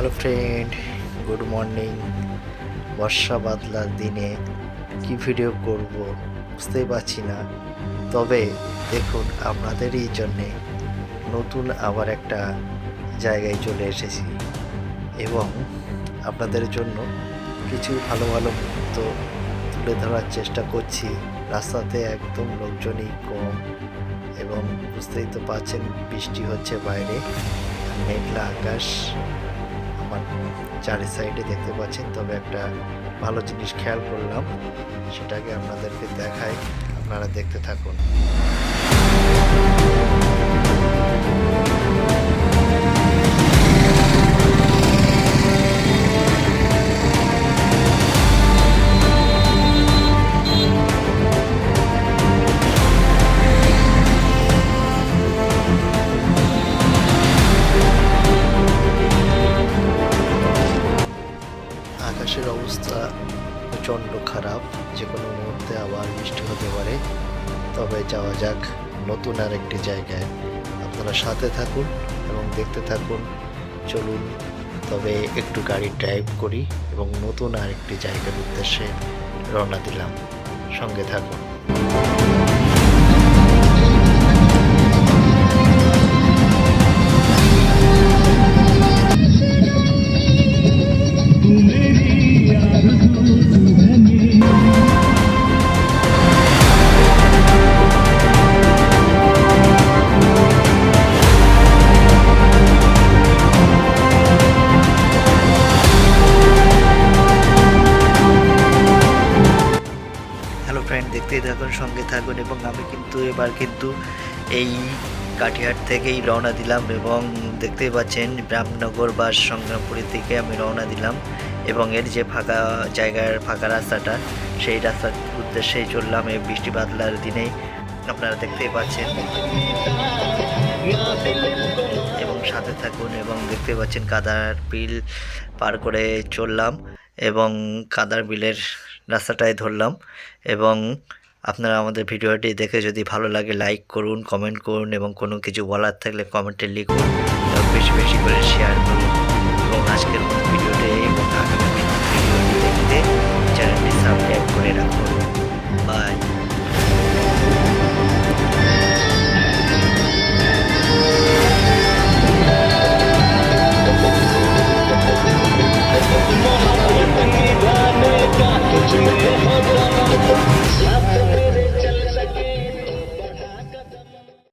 Hello friend good morning বর্ষা বাদলার দিনে কি ভিডিও করব বুঝতেই পারছি না। তবে দেখুন, আপনাদেরই জন্যে নতুন আবার একটা জায়গায় চলে এসেছি এবং আপনাদের জন্য কিছু ভালো ভালো মুহূর্ত তুলে ধরার চেষ্টা করছি। রাস্তাতে একদম লোকজনই কম এবং বুঝতেই তো পারছেন, বৃষ্টি হচ্ছে বাইরে, মেঘলা আকাশ। আমার চারি সাইডে দেখতে পাচ্ছেন, তবে একটা ভালো জিনিস খেয়াল করলাম, সেটাকে আপনাদেরকে দেখাই, আপনারা দেখতে থাকুন। প্রচণ্ড খারাপ, যে কোনো মুহূর্তে আবার বৃষ্টি হতে পারে। তবে যাওয়া যাক, নতুন আর একটি জায়গায়। আপনারা সাথে থাকুন এবং দেখতে থাকুন। চলুন, তবে একটু গাড়ি ড্রাইভ করি এবং নতুন আর একটি জায়গার উদ্দেশ্যে রওনা দিলাম। সঙ্গে থাকুন। ফ্রেন্ড দেখতেই থাকুন, সঙ্গে থাকুন এবং আমি কিন্তু এবার কিন্তু এই কাঠিহাট থেকেই রওনা দিলাম এবং দেখতেই পাচ্ছেন রামনগর বা সংগ্রামপুরের থেকে আমি রওনা দিলাম এবং এর যে ফাঁকা জায়গার ফাঁকা রাস্তাটা, সেই রাস্তার উদ্দেশ্যেই চললাম এই বৃষ্টি বাদলার দিনেই। আপনারা দেখতেই পাচ্ছেন। এবং সাথে থাকুন এবং দেখতে পাচ্ছেন কাদার বিল পার করে চললাম এবং কাদার বিলের রাস্তাটাই ধরলাম এবং আপনারা আমাদের ভিডিওটি দেখে যদি ভালো লাগে লাইক করুন কমেন্ট করুন এবং কোনো কিছু বলার থাকলে কমেন্টে লিখুন। বেশি বেশি করে শেয়ার করুন। এবং আজকের